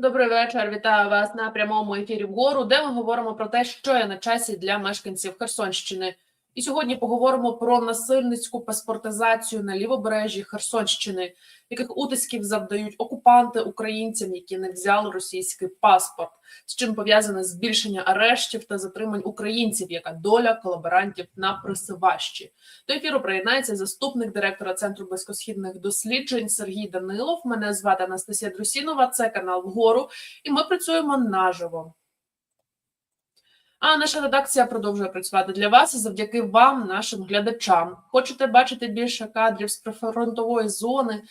Добрий вечір. Вітаю вас на прямому ефірі вгору, де ми говоримо про те, що є на часі для мешканців Херсонщини. І сьогодні поговоримо про насильницьку паспортизацію на лівобережжі Херсонщини, яких утисків завдають окупанти українцям, які не взяли російський паспорт, з чим пов'язане збільшення арештів та затримань українців, яка доля колаборантів на присиващі. До ефіру приєднається заступник директора центру близькосхідних досліджень Сергій Данилов. Мене звати Анастасія Друсінова. Це канал вгору, і ми працюємо наживо. А наша редакція продовжує працювати для вас завдяки вам, нашим глядачам. Хочете бачити більше кадрів з прифронтової зони,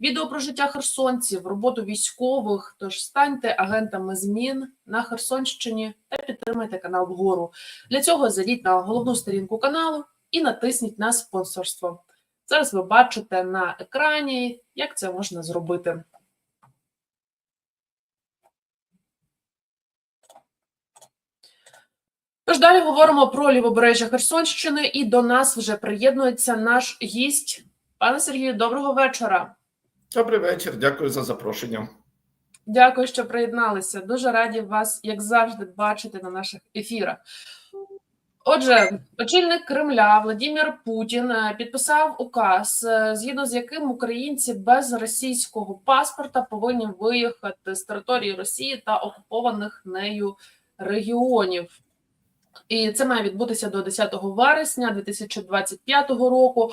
відео про життя херсонців, роботу військових. Тож станьте агентами змін на Херсонщині та підтримайте канал вгору. Для цього зайдіть на головну сторінку каналу і натисніть на спонсорство. Зараз ви бачите на екрані, як це можна зробити. Тож далі говоримо про лівобережжя Херсонщини, і до нас вже приєднується наш гість. Пане Сергію, доброго вечора. Добрий вечір, дякую за запрошення. Дякую, що приєдналися. Дуже раді вас, як завжди, бачити на наших ефірах. Отже, очільник Кремля Владимир Путін е, підписав указ, е, згідно з яким українці без російського паспорта повинні виїхати з території Росії та окупованих нею регіонів. І це має відбутися до 10 вересня 2025 року.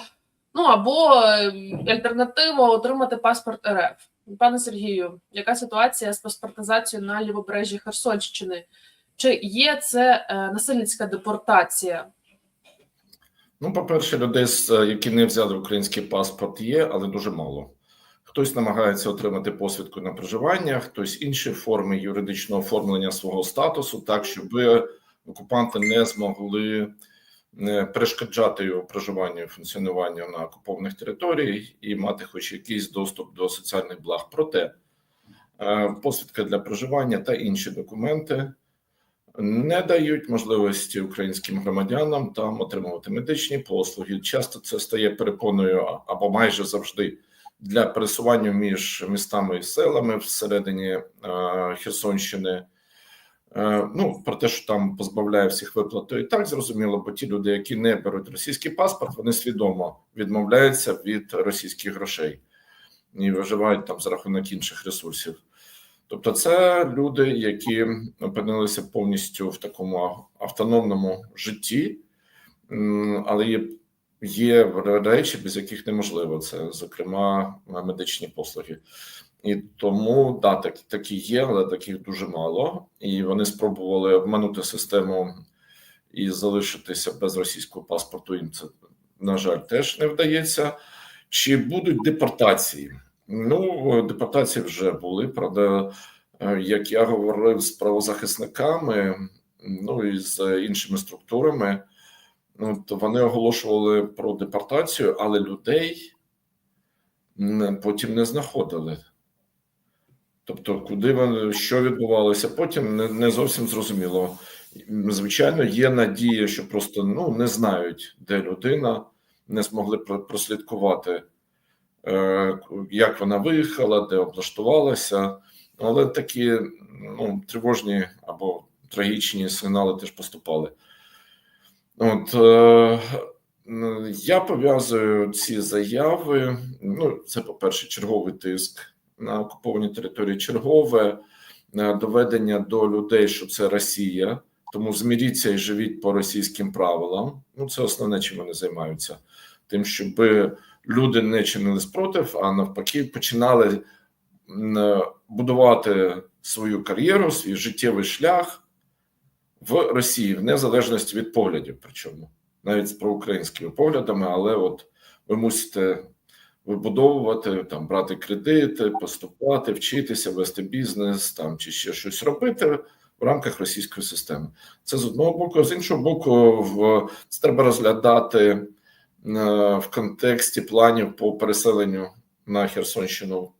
Ну або е, альтернатива отримати паспорт РФ. Пане Сергію, яка ситуація з паспортизацією на лівобережжі Херсонщини? Чи є це е, насильницька депортація? Ну, по-перше, людей, е, які не взяли український паспорт, є, але дуже мало. Хтось намагається отримати посвідку на проживання, хтось інші форми юридичного оформлення свого статусу, так щоб окупанти не змогли е, перешкоджати його проживанню і функціонуванню на окупованих територіях і мати хоч якийсь доступ до соціальних благ. Проте е, посвідка для проживання та інші документи не дають можливості українським громадянам там отримувати медичні послуги. Часто це стає перепоною або майже завжди для пересування між містами і селами всередині е, Херсонщини. Е, ну про те, що там позбавляє всіх виплат, то і так зрозуміло, бо ті люди, які не беруть російський паспорт, вони свідомо відмовляються від російських грошей і виживають там за рахунок інших ресурсів. Тобто, це люди, які опинилися повністю в такому автономному житті, але є, є речі, без яких неможливо це, зокрема, медичні послуги. І тому да, так, такі є, але таких дуже мало. І вони спробували обманути систему і залишитися без російського паспорту. Їм це, на жаль, теж не вдається. Чи будуть депортації? Ну, депортації вже були. Правда, е, як я говорив з правозахисниками, ну і з іншими структурами, ну то вони оголошували про депортацію, але людей потім не знаходили. Тобто, куди вони що відбувалося потім, не, не зовсім зрозуміло. Звичайно, є надія, що просто ну не знають, де людина, не змогли прослідкувати, е, як вона виїхала, де облаштувалася. Але такі ну, тривожні або трагічні сигнали теж поступали. От е, я пов'язую ці заяви. Ну, це, по-перше, черговий тиск на окупованій території, чергове е, доведення до людей, що це Росія. Тому зміріться і живіть по російським правилам. Ну, це основне, чим вони займаються. Тим, щоб люди не чинили спротив, а навпаки, починали е, будувати свою кар'єру, свій життєвий шлях в Росії, в незалежності від поглядів, причому навіть з проукраїнськими поглядами, але от ви мусите вибудовувати там, брати кредити, поступати, вчитися, вести бізнес там чи ще щось робити в рамках російської системи. Це з одного боку, з іншого боку, в це треба розглядати е, в контексті планів по переселенню на Херсонщину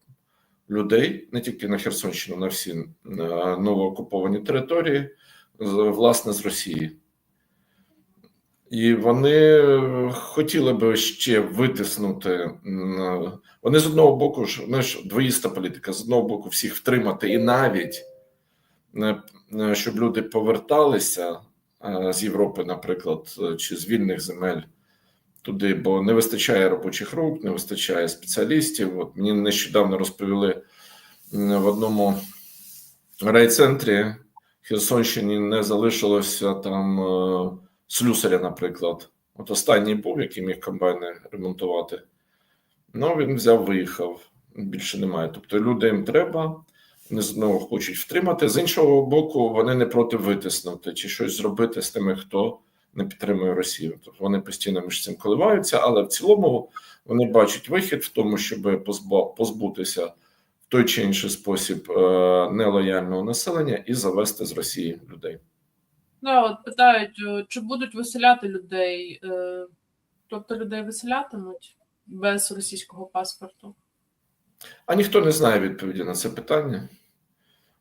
людей, не тільки на Херсонщину, на всі е, новоокуповані території, власне, з Росії. І вони хотіли би ще витиснути. Вони з одного боку ж вони двоїста політика, з одного боку всіх втримати, і навіть е, е, щоб люди поверталися е, з Європи, наприклад, е, чи з вільних земель туди, бо не вистачає робочих рук, не вистачає спеціалістів. От мені нещодавно розповіли в одному райцентрі Херсонщині не залишилося там е, слюсаря, наприклад. От останній був, який міг комбайни ремонтувати. Ну, він взяв, виїхав. Більше немає. Тобто люди їм треба, вони з одного хочуть втримати, з іншого боку, вони не проти витиснути чи щось зробити з тими, хто не підтримує Росію. Тобто вони постійно між цим коливаються, але в цілому вони бачать вихід в тому, щоб позбутися в той чи інший спосіб е, нелояльного населення і завести з Росії людей. Да, от питають, е, чи будуть виселяти людей, е, тобто людей виселятимуть без російського паспорту. А ніхто не знає відповіді на це питання.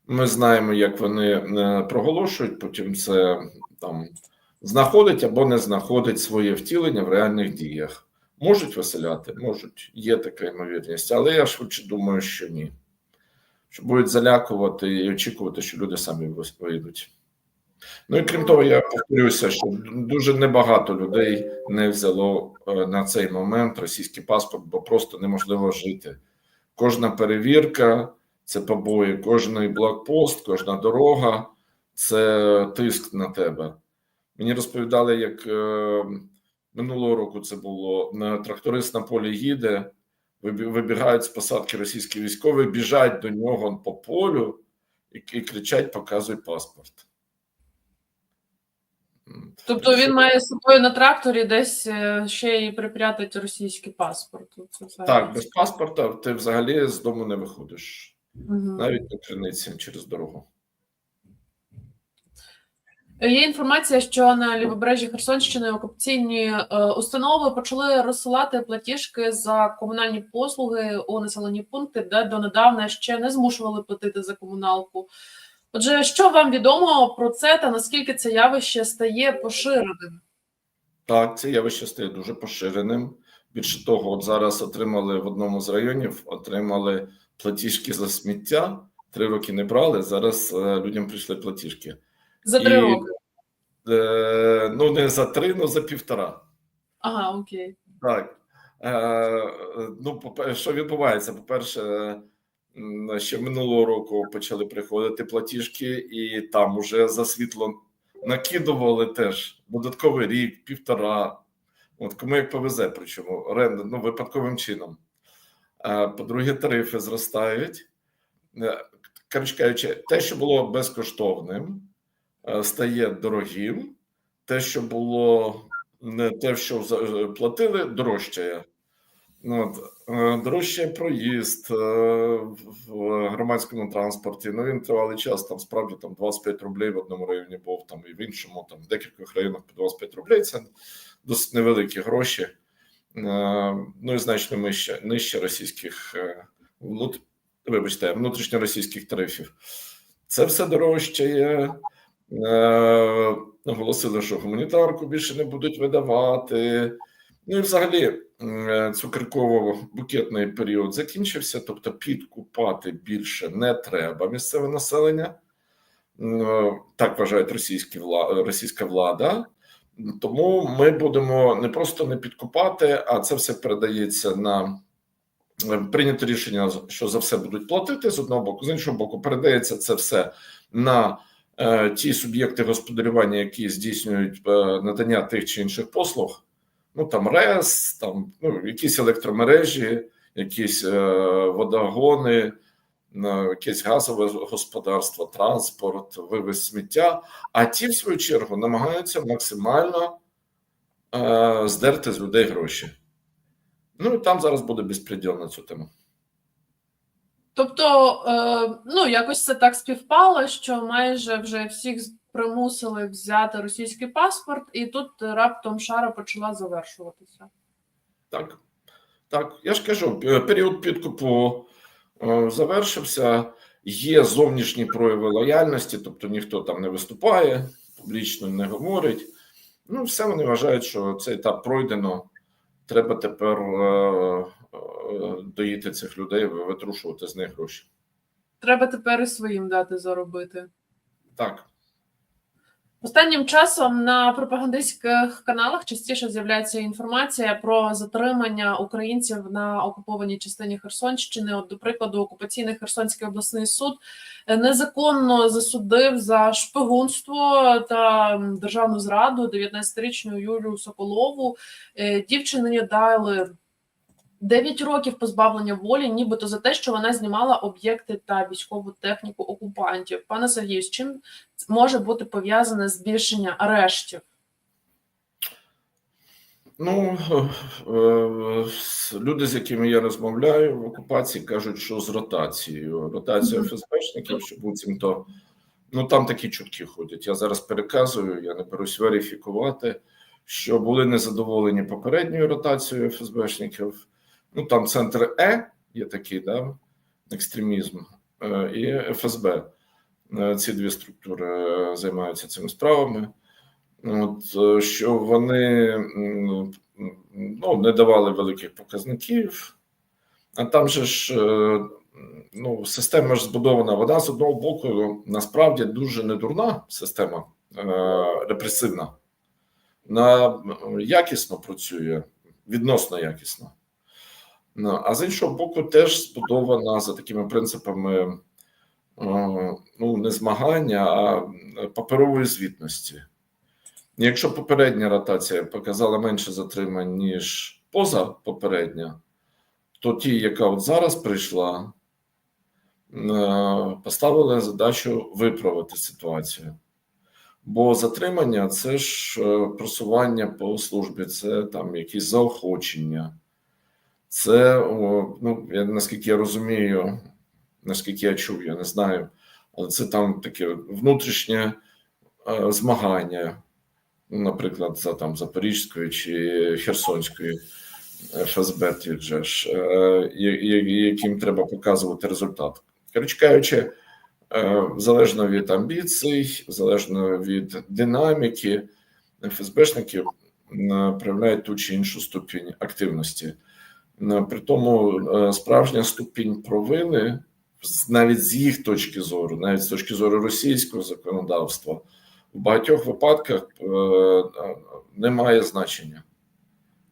Ми знаємо, як вони е, проголошують, потім це там знаходить або не знаходить своє втілення в реальних діях. Можуть виселяти, можуть, є така ймовірність, але я швидше думаю, що ні. Що будуть залякувати і очікувати, що люди самі вийдуть. Ну і крім того, я повторюся, що дуже небагато людей не взяло е, на цей момент російський паспорт, бо просто неможливо жити. Кожна перевірка це побої, кожний блокпост, кожна дорога це тиск на тебе. Мені розповідали, як е, минулого року це було на тракторист на полі їде, вибігають з посадки російські військові, біжать до нього по полю і, і кричать: показуй паспорт. Тобто він має з собою на тракторі десь е, ще й припрятати російський паспорт. Це. Так, без паспорта ти взагалі з дому не виходиш, Мгм. навіть на криниці через дорогу. Є інформація, що на лівобережжі Херсонщини окупаційні е, установи почали розсилати платіжки за комунальні послуги у населені пункти, де донедавна ще не змушували платити за комуналку. Отже, що вам відомо про це та наскільки це явище стає поширеним? Так, це явище стає дуже поширеним. Більше того, от зараз отримали в одному з районів отримали платіжки за сміття. Три роки не брали. Зараз е, людям прийшли платіжки. За три І- роки. Е, ну, не за три, ну за півтора. Ага, окей. Так. Е, ну, попе- що відбувається? По-перше, ще минулого року почали приходити платіжки, і там уже за світло накидували теж додатковий рік, півтора. От кому як повезе, причому оренда, ну, випадковим чином. По-друге, тарифи зростають. Е, Коротше кажучи, те, що було безкоштовним, е, стає дорогим. Те, що було не те, що е, платили, дорожчає. Ну, от, е, дорожчає проїзд е, в громадському транспорті. Ну він тривалий час. Там справді там 25 рублей в одному районі був, там і в іншому, там в декількох районах по 25 рублей. Це досить невеликі гроші. Е, Ну і значно нижче, нижче російських внут... вибачте, внутрішньоросійських тарифів. Це все дорожчає. Оголосили, що гуманітарку більше не будуть видавати. Ну і взагалі е, цукерково-букетний період закінчився, тобто підкупати більше не треба місцеве населення. Е, Так вважають російські вла... російська влада. Тому ми будемо не просто не підкупати, а це все передається на е, прийнято рішення, що за все будуть платити з одного боку, з іншого боку, передається це все на ті суб'єкти господарювання, які здійснюють надання тих чи інших послуг. Ну там РЕС, там ну, якісь електромережі, якісь е, водогони, е, якесь газове господарство, транспорт, вивез сміття. А ті, в свою чергу, намагаються максимально е, здерти з людей гроші. Ну і там зараз буде безпреділ на цю тему. Тобто, е, ну якось це так співпало, що майже вже всіх примусили взяти російський паспорт, і тут раптом шара почала завершуватися. Так, так, я ж кажу, період підкупу е, завершився. Є зовнішні прояви лояльності, тобто ніхто там не виступає, публічно не говорить. Ну, все вони вважають, що цей етап пройдено. Треба тепер е, доїти цих людей, витрушувати з них гроші. Треба тепер і своїм дати заробити. Так. Останнім часом на пропагандистських каналах частіше з'являється інформація про затримання українців на окупованій частині Херсонщини. От, до прикладу, окупаційний Херсонський обласний суд е, незаконно засудив за шпигунство та державну зраду 19-річну Юлію Соколову. Е, Дівчині дали 9 років позбавлення волі, нібито за те, що вона знімала об'єкти та військову техніку окупантів. Пане Сергію, з чим може бути пов'язане збільшення арештів? Ну, е, люди, з якими я розмовляю в окупації, кажуть, що з ротацією. Ротація ФСБшників, що буцімто, ну там такі чутки ходять. Я зараз переказую, я не берусь верифікувати, що були незадоволені попередньою ротацією ФСБшників. Ну там центр Е є такий, да, екстремізм, е, і ФСБ. Е, Ці дві структури е, займаються цими справами. От що вони ну, не давали великих показників, а там же ж ну, система ж збудована. Вона з одного боку насправді дуже недурна система репресивна. Вона якісно працює, відносно якісно. А з іншого боку, теж збудована за такими принципами е, ну, не змагання, а паперової звітності. Якщо попередня ротація показала менше затримань, ніж поза попередня, то ті, яка от зараз прийшла, е, поставили задачу виправити ситуацію. Бо затримання це ж е, просування по службі, це там якісь заохочення. Це, ну, я, наскільки я розумію, наскільки я чув, я не знаю, але це там таке внутрішнє е, змагання наприклад, за там Запорізької чи Херсонської ФСБ, тих же ж, е, яким треба показувати результат. Коротше кажучи, е, залежно від амбіцій, залежно від динаміки, ФСБшники е, проявляють ту чи іншу ступінь активності. Е, При тому е, справжня ступінь провини, навіть з їх точки зору, навіть з точки зору російського законодавства, в багатьох випадках е, не має значення,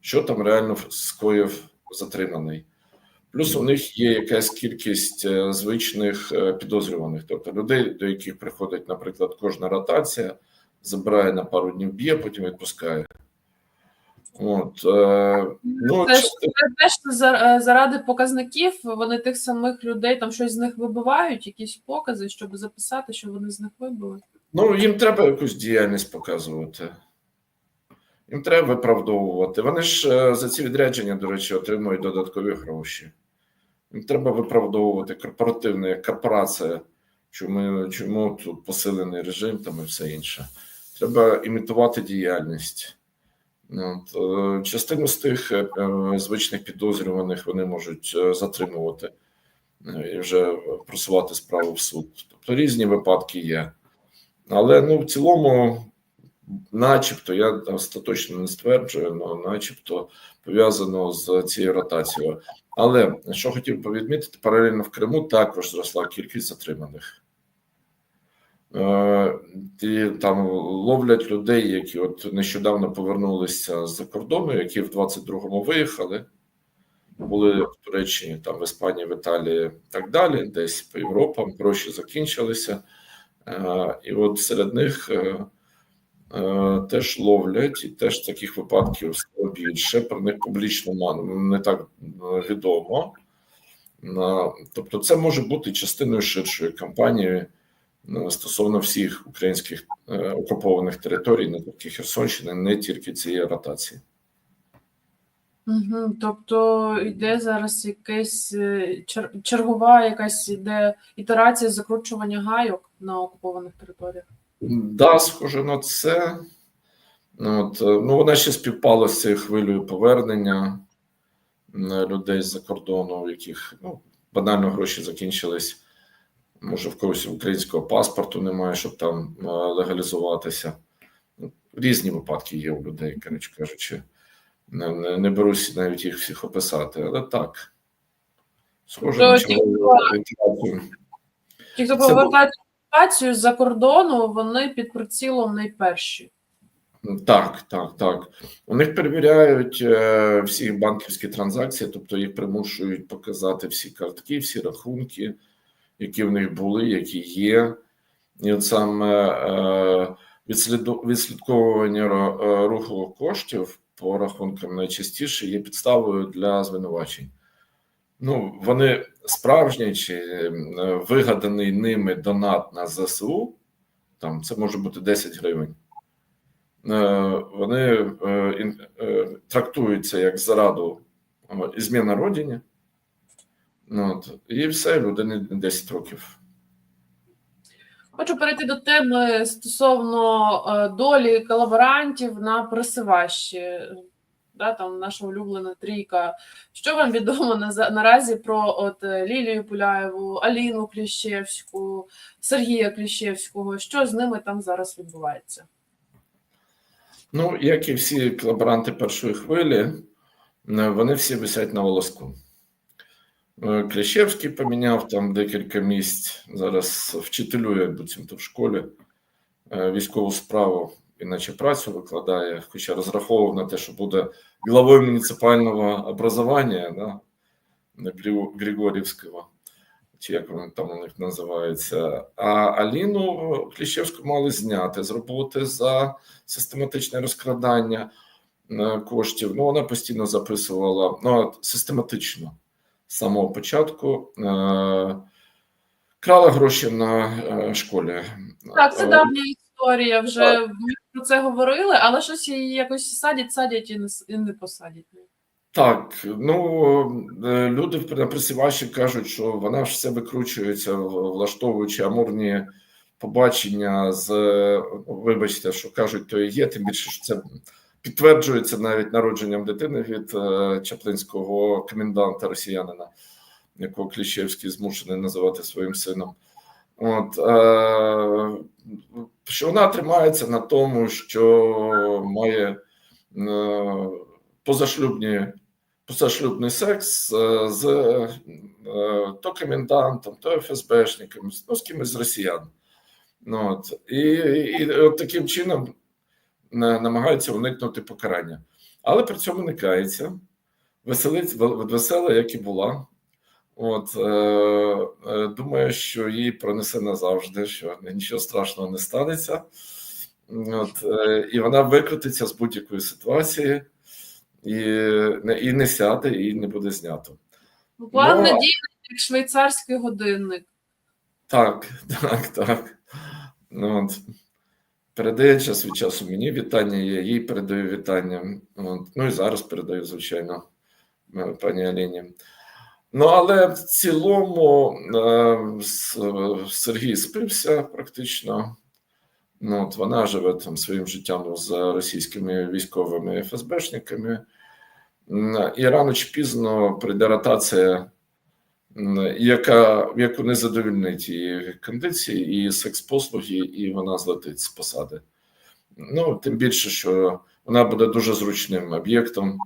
що там реально скоїв затриманий. Плюс у них є якась кількість звичних підозрюваних, тобто людей, до яких приходить, наприклад, кожна ротація, забирає на пару днів, б'є, потім відпускає. От, е, ну, Це ж це теж е, заради показників вони тих самих людей там щось з них вибивають, якісь покази, щоб записати, що вони з них вибили. Ну, їм треба якусь діяльність показувати. Їм треба виправдовувати. Вони ж е, за ці відрядження, до речі, отримують додаткові гроші. Їм треба виправдовувати корпоративна як корпорація, чому, чому тут посилений режим там і все інше. Треба імітувати діяльність. От, е, частину з тих е, е, звичних підозрюваних вони можуть затримувати і вже просувати справу в суд. Тобто різні випадки є. Але ну, в цілому, начебто, я остаточно не стверджую, але начебто пов'язано з цією ротацією. Але що хотів би відмітити, паралельно в Криму також зросла кількість затриманих. Е, І там ловлять людей, які от нещодавно повернулися з-за кордону, які в 22-му виїхали, були в Туреччині, там в Іспанії, в Італії так далі, десь по Європам, гроші закінчилися. Е, І от серед них е, теж ловлять, і теж таких випадків більше. Про них публічно не так відомо. Тобто, це може бути частиною ширшої кампанії стосовно всіх українських е, окупованих територій, не тільки Херсонщини, не тільки цієї ротації. Угу. Тобто йде зараз якась е, чер- чергова якась іде ітерація закручування гайок на окупованих територіях. Да, схоже на це. Ну, От, е, ну, вона ще співпала з цією хвилею повернення людей з-за кордону, у яких ну, банально гроші закінчились. Може, в когось українського паспорту немає, щоб там е, легалізуватися. різні випадки є у людей, коротше кажучи. Не, не, не берусь навіть їх всіх описати, але так. Схоже То на чергову. Ті, хто повертають інформацію з-за кордону, вони під прицілом найперші. Так, так, так. У них перевіряють е, всі банківські транзакції, тобто їх примушують показати всі картки, всі рахунки, які в них були, які є. І от саме е, відслідковування е, руху коштів по рахункам найчастіше є підставою для звинувачень. Ну, вони справжні чи е, вигаданий ними донат на ЗСУ, там це може бути 10 гривень. Е, вони трактуються як зараду і зміна родині. Ну, от, і все, людині 10 років. Хочу перейти до теми стосовно е, долі колаборантів на присиващі. Да, там наша улюблена трійка. Що вам відомо на, наразі про от е, Лілію Пуляєву, Аліну Кліщевську, Сергія Кліщевського? Що з ними там зараз відбувається? Ну, як і всі колаборанти першої хвилі, е, вони всі висять на волоску. Е, Кліщевський поміняв там декілька місць. Зараз вчителює буцімто в школі е, військову справу, іначе працю викладає, хоча розраховував на те, що буде главою муніципального образування, да, Григорівського, чи як воно там у них називається. А Аліну Кліщевську мали зняти з роботи за систематичне розкрадання е, коштів. Ну, вона постійно записувала ну, систематично з самого початку. Е, крала гроші на е, школі. Так, це Е, давня історія. Вже ми про це говорили, але щось її якось садять, садять і не, і не посадять. Так, ну люди на присіваші кажуть, що вона ж все викручується, влаштовуючи амурні побачення з е, вибачте, що кажуть, то і є, тим більше що це підтверджується навіть народженням дитини від е, чаплинського коменданта росіянина, якого Кліщевський змушений називати своїм сином. От е, що вона тримається на тому, що має е, позашлюбні позашлюбний секс з то комендантом, то ФСБшником, ну, з кимось з росіян. Ну, от. І, і от таким чином намагаються уникнути покарання. Але при цьому не кається, веселить, весела, як і була. От, е, е, думаю, що її пронесе назавжди, що нічого страшного не станеться. От, е, і вона викрутиться з будь-якої ситуації і і не сяде, і не буде знято. Ну, План Ну, надійний, як швейцарський годинник. Так, так, так. Ну, от. Передає час від часу мені вітання, я їй передаю вітання. От. Ну і зараз передаю, звичайно, е, пані Аліні. Ну, але в цілому е, Сергій спився практично. Ну, от вона живе там своїм життям з російськими військовими ФСБшниками. І рано чи пізно прийде ротація, яка, яку не задовільнить її кондиції, і секс-послуги, і вона злетить з посади. Ну, тим більше, що вона буде дуже зручним об'єктом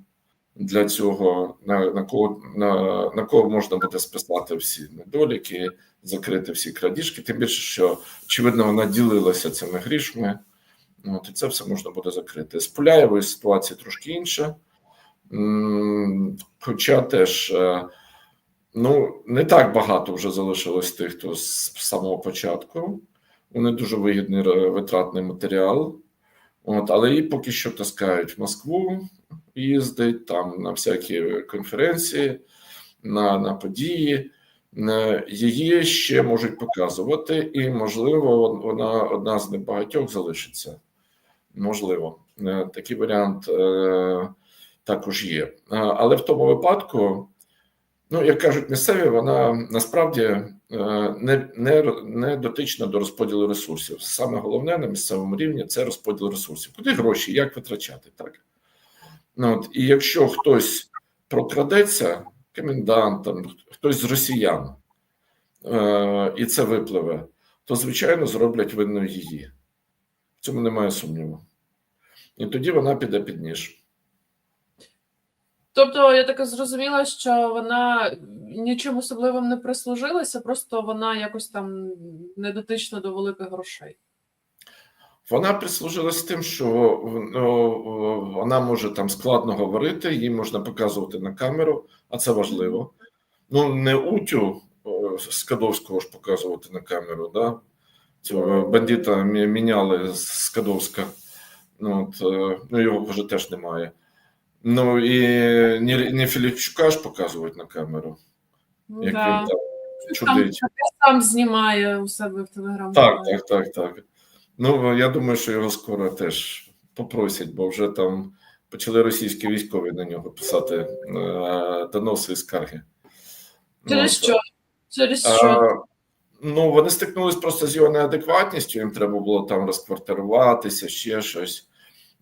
для цього, на, на, кого, на, на кого можна буде списати всі недоліки, закрити всі крадіжки. Тим більше, що очевидно вона ділилася цими грішми. От, і це все можна буде закрити. З Пуляєвою ситуація трошки інша. Хоча теж е, ну, не так багато вже залишилось тих, хто з самого початку. Вони дуже вигідний витратний матеріал. От, але її поки що таскають в Москву, їздить там на всякі конференції, на, на події. Е, Її ще можуть показувати, і, можливо, вона одна з небагатьох залишиться. Можливо, Е, такий варіант е, також є. Е, Але в тому випадку, ну як кажуть місцеві, вона насправді е, не, не, не дотична до розподілу ресурсів. Саме головне на місцевому рівні це розподіл ресурсів. Куди гроші, як витрачати, так? Ну, от, і якщо хтось прокрадеться, комендант, там, хтось з росіян, е, і це випливе, то звичайно зроблять винною її. В цьому немає сумніву. і тоді вона піде під ніж. Тобто, я так зрозуміла, що вона нічим особливим не прислужилася, просто вона якось там не дотична до великих грошей. Вона прислужилась тим, що ну, вона може там складно говорити, їй можна показувати на камеру, а це важливо. Ну, не Утю е, Скадовського ж показувати на камеру, да? Цього бандита міняли з Скадовська. Ну, от, е, ну, його вже теж немає. Ну і не, не Філіпчука ж показувати на камеру, як Да. він там чудить. сам знімає у себе в телеграм. Так, так, так, так. Ну, я думаю, що його скоро теж попросять, бо вже там почали російські військові на нього писати е, доноси і скарги. Через От. що? Через А, що? ну, вони стикнулись просто з його неадекватністю, їм треба було там розквартируватися, ще щось.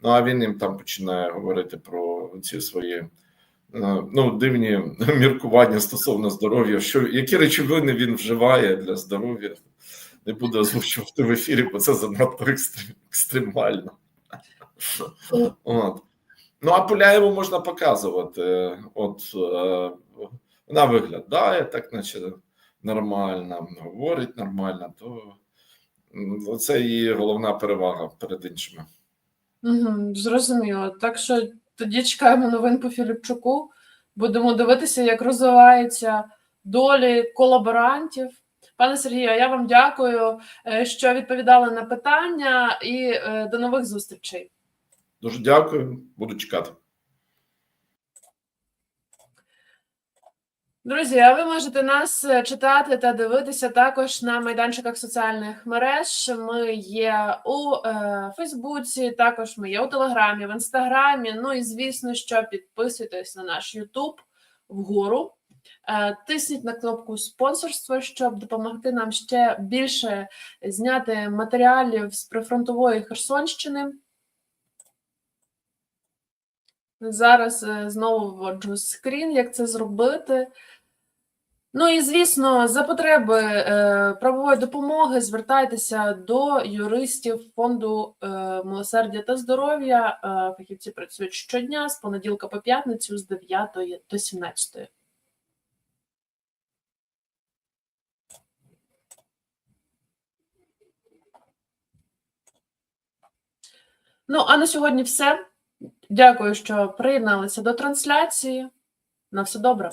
Ну, а він їм там починає говорити про ці свої е, ну, дивні міркування стосовно здоров'я, що які речовини він вживає для здоров'я. Не буду озвучувати в ефірі, бо це занадто екстремально. От. Ну, а Пуляєву можна показувати. От е, вона виглядає так, наче нормально, говорить нормально, то це її головна перевага перед іншими. Зрозуміло. Так що тоді чекаємо новин по Філіпчуку. Будемо дивитися, як розвиваються долі колаборантів. Пане Сергію, я вам дякую, е, що відповідали на питання, і е, до нових зустрічей. Дуже дякую, буду чекати. Друзі, а ви можете нас е, читати та дивитися також на майданчиках соціальних мереж. Ми є у е, Фейсбуці, також ми є у Телеграмі, в Інстаграмі. Ну і звісно, що підписуйтесь на наш Ютуб вгору. Е, тисніть на кнопку спонсорства, щоб допомогти нам ще більше зняти матеріалів з прифронтової Херсонщини. Зараз е, знову вводжу скрін, як це зробити. Ну і звісно, за потреби е, правової допомоги звертайтеся до юристів фонду е, милосердя та здоров'я. Фахівці працюють щодня з понеділка по п'ятницю з 9 до 17. Ну, а на сьогодні все. Дякую, що приєдналися до трансляції. На все добре.